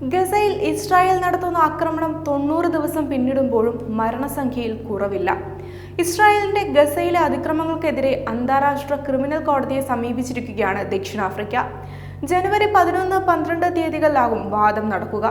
ഗസയിൽ ഇസ്രായേൽ നടത്തുന്ന ആക്രമണം തൊണ്ണൂറ് ദിവസം പിന്നിടുമ്പോഴും മരണസംഖ്യയിൽ കുറവില്ല. ഇസ്രായേലിന്റെ ഗസയിലെ അതിക്രമങ്ങൾക്കെതിരെ അന്താരാഷ്ട്ര ക്രിമിനൽ കോടതിയെ സമീപിച്ചിരിക്കുകയാണ് ദക്ഷിണാഫ്രിക്ക. ജനുവരി പതിനൊന്ന് പന്ത്രണ്ട് തീയതികളിലാകും വാദം നടക്കുക.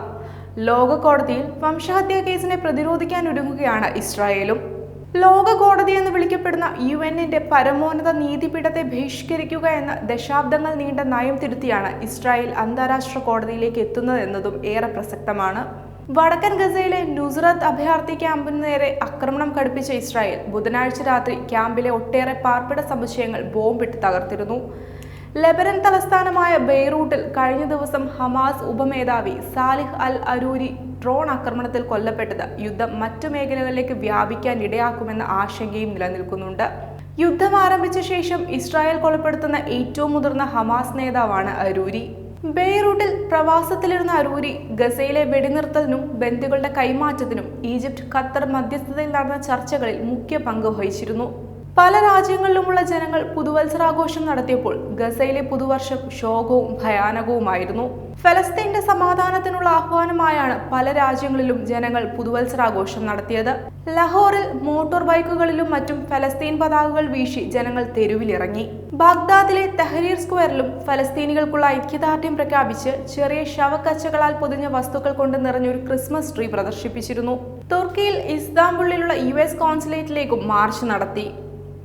ലോക കോടതിയിൽ വംശഹത്യാ കേസിനെ പ്രതിരോധിക്കാൻ ഒരുങ്ങുകയാണ് ഇസ്രായേലും. ലോക കോടതി എന്ന് വിളിക്കപ്പെടുന്ന യു എന്നിന്റെ പരമോന്നത നീതിപീഠത്തെ ബഹിഷ്കരിക്കുക എന്ന ദശാബ്ദങ്ങൾ നീണ്ട നയം തിരുത്തിയാണ് ഇസ്രായേൽ അന്താരാഷ്ട്ര കോടതിയിലേക്ക് എത്തുന്നതെന്നതും ഏറെ പ്രസക്തമാണ്. വടക്കൻ ഗസയിലെ നുസ്രത്ത് അഭയാർത്ഥി ക്യാമ്പിന് നേരെ ആക്രമണം കടുപ്പിച്ച ഇസ്രായേൽ ബുധനാഴ്ച രാത്രി ക്യാമ്പിലെ ഒട്ടേറെ പാർപ്പിട സമുച്ചയങ്ങൾ ബോംബിട്ട് തകർത്തിരുന്നു. ലെബനൻ തലസ്ഥാനമായ ബെയ്റൂട്ടിൽ കഴിഞ്ഞ ദിവസം ഹമാസ് ഉപമേധാവി സാലിഹ് അൽ അരൂരി ഡ്രോൺ ആക്രമണത്തിൽ കൊല്ലപ്പെട്ടത് യുദ്ധം മറ്റു മേഖലകളിലേക്ക് വ്യാപിക്കാൻ ഇടയാക്കുമെന്ന ആശങ്കയും നിലനിൽക്കുന്നുണ്ട്. യുദ്ധം ആരംഭിച്ച ശേഷം ഇസ്രായേൽ കൊലപ്പെടുത്തുന്ന ഏറ്റവും മുതിർന്ന ഹമാസ് നേതാവാണ് അരൂരി. ബെയ്റൂട്ടിൽ പ്രവാസത്തിലിരുന്ന അരൂരി ഗസയിലെ വെടിനിർത്തലിനും ബന്ധുക്കളുടെ കൈമാറ്റത്തിനും ഈജിപ്ത് ഖത്തർ മധ്യസ്ഥതയിൽ നടന്ന ചർച്ചകളിൽ മുഖ്യ പങ്ക് വഹിച്ചിരുന്നു. പല രാജ്യങ്ങളിലുമുള്ള ജനങ്ങൾ പുതുവത്സരാഘോഷം നടത്തിയപ്പോൾ ഗസയിലെ പുതുവർഷം ശോകവും ഭയാനകവുമായിരുന്നു. ഫലസ്തീന്റെ സമാധാനത്തിനുള്ള ആഹ്വാനമായാണ് പല രാജ്യങ്ങളിലും ജനങ്ങൾ പുതുവത്സരാഘോഷം നടത്തിയത്. ലഹോറിൽ മോട്ടോർ ബൈക്കുകളിലും മറ്റും ഫലസ്തീൻ പതാകകൾ വീശി ജനങ്ങൾ തെരുവിലിറങ്ങി. ബാഗ്ദാദിലെ തെഹരീർ സ്ക്വയറിലും ഫലസ്തീനികൾക്കുള്ള ഐക്യദാർഢ്യം പ്രഖ്യാപിച്ച് ചെറിയ ശവക്കച്ചകളാൽ പൊതിഞ്ഞ വസ്തുക്കൾ കൊണ്ട് നിറഞ്ഞൊരു ക്രിസ്മസ് ട്രീ പ്രദർശിപ്പിച്ചിരുന്നു. തുർക്കിയിൽ ഇസ്താംബുളിലുള്ള യു എസ് കോൺസുലേറ്റിലേക്കും മാർച്ച് നടത്തി.